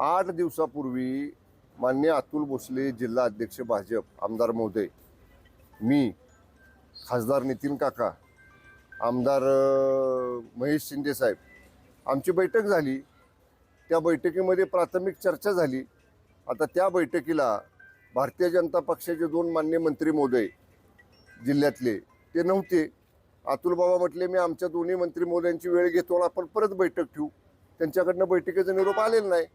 आठ दिवसापूर्वी मान्य अतुल भोसले जिल्हा अध्यक्ष भाजप आमदार महोदय मी खासदार नितीन काका आमदार महेश शिंदे साहेब आमची बैठक झाली. त्या बैठकीमध्ये प्राथमिक चर्चा झाली. आता त्या बैठकीला भारतीय जनता पक्षाचे दोन मान्य मंत्री महोदय जिल्ह्यातले ते नव्हते. अतुल बाबा म्हटले मी आमच्या दोन्ही मंत्री महोदयांची वेळ घेतो आणि आपण परत बैठक ठेवू. त्यांच्याकडनं बैठकीचा निरोप आलेला नाही.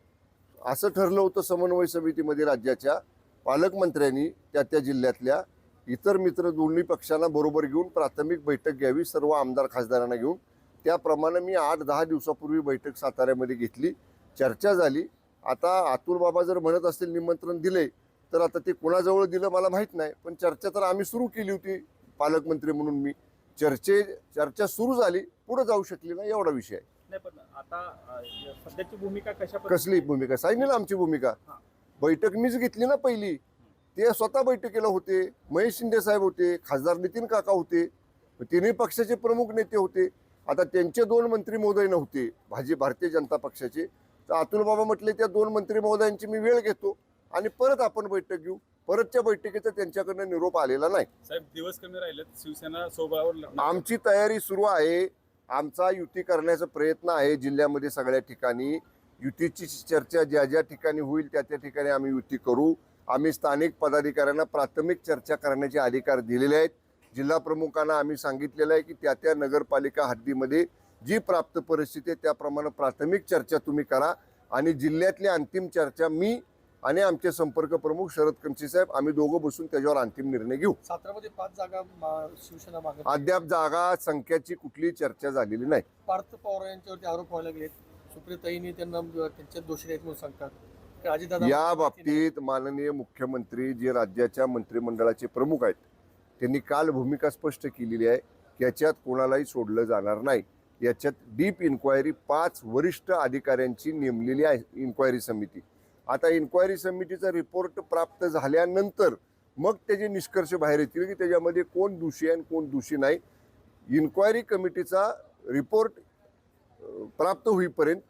असं ठरलं होतं समन्वय समितीमध्ये राज्याच्या पालकमंत्र्यांनी त्या त्या जिल्ह्यातल्या इतर मित्र दोन्ही पक्षांना बरोबर घेऊन प्राथमिक बैठक घ्यावी सर्व आमदार खासदारांना घेऊन. त्याप्रमाणे मी आठ दहा दिवसापूर्वी बैठक साताऱ्यामध्ये घेतली चर्चा झाली. आता अतुल बाबा जर म्हणत असतील निमंत्रण दिले तर आता ते कोणाजवळ दिलं मला माहीत नाही. पण चर्चा तर आम्ही सुरू केली होती पालकमंत्री म्हणून मी. चर्चे चर्चा सुरू झाली पुढं जाऊ शकली नाही एवढा विषय आहे. नाही पण आता अ, सध्याची भूमिका कशा कसली भूमिका? सांगितली ना आमची भूमिका. बैठक मीच घेतली ना पहिली. ते स्वतः बैठकीला होते. महेश शिंदे साहेब होते. खासदार नितीन काका होते. तिन्ही पक्षाचे प्रमुख नेते होते. आता त्यांचे दोन मंत्री महोदय नव्हते. भाजी भारतीय जनता पक्षाचे. तर अतुल बाबा म्हटले त्या दोन मंत्री महोदयांची मी वेळ घेतो आणि परत आपण बैठक घेऊ. परतच्या बैठकीचा त्यांच्याकडनं निरोप आलेला नाही. साहेब दिवस कमी राहिलेत. शिवसेना सोबळावर. आमची तयारी सुरू आहे. आमचा युती करण्याचा प्रयत्न आहे जिल्ह्यामध्ये सगळ्या ठिकाणी. युतीची चर्चा ज्या ज्या ठिकाणी होईल त्या त्या ठिकाणी आम्ही युती करू. आम्ही स्थानिक पदाधिकाऱ्यांना प्राथमिक चर्चा करण्याचे अधिकार दिलेले आहेत. जिल्हा प्रमुखांना आम्ही सांगितलेलं आहे की त्या त्या नगरपालिका हद्दीमध्ये जी प्राप्त परिस्थिती आहे त्याप्रमाणे प्राथमिक चर्चा तुम्ही करा. आणि जिल्ह्यातली अंतिम चर्चा मी आणि आमचे संपर्क प्रमुख शरद कंची साहेब आम्ही दोघं बसून त्याच्यावर अंतिम निर्णय घेऊ. सातारामध्ये पाच जागा शिवसेना. अद्याप जागा संख्याची कुठलीही चर्चा झालेली नाही. पार्थ पवार यांच्यावरती आरोप व्हायला लागलेत. सुप्रियताईंनी त्यांना त्यांच्या दोषी आहेत म्हणून सांगतात. या बाबतीत माननीय मुख्यमंत्री जे राज्याच्या मंत्रिमंडळाचे प्रमुख आहेत त्यांनी काल भूमिका स्पष्ट केलेली आहे की याच्यात कोणालाही सोडलं जाणार नाही. याच्यात डीप इन्क्वायरी पाच वरिष्ठ अधिकाऱ्यांची नेमलेली आहे इन्क्वायरी समिती. आता इन्क्वायरी समितीचा रिपोर्ट प्राप्त झाल्यानंतर मग त्याचे निष्कर्ष बाहेर येतील की त्याच्यामध्ये कोण दोषी आहे आणि कोण दोषी नाही. इन्क्वायरी कमिटीचा रिपोर्ट प्राप्त होईपर्यंत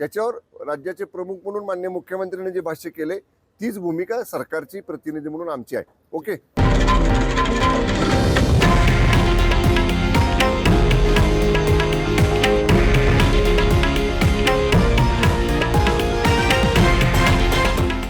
त्याच्यावर राज्याचे प्रमुख म्हणून मान्य मुख्यमंत्र्यांनी जे भाष्य केले तीच भूमिका सरकारची प्रतिनिधी म्हणून आमची आहे. ओके